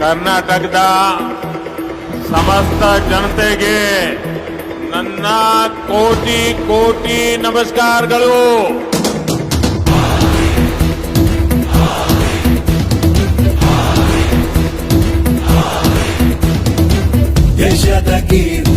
ಕರ್ನಾಟಕದ ಸಮಸ್ತ ಜನತೆಗೆ ನನ್ನ ಕೋಟಿ ಕೋಟಿ ನಮಸ್ಕಾರಗಳು. ದೇಶದ ಕೀರ್ತಿ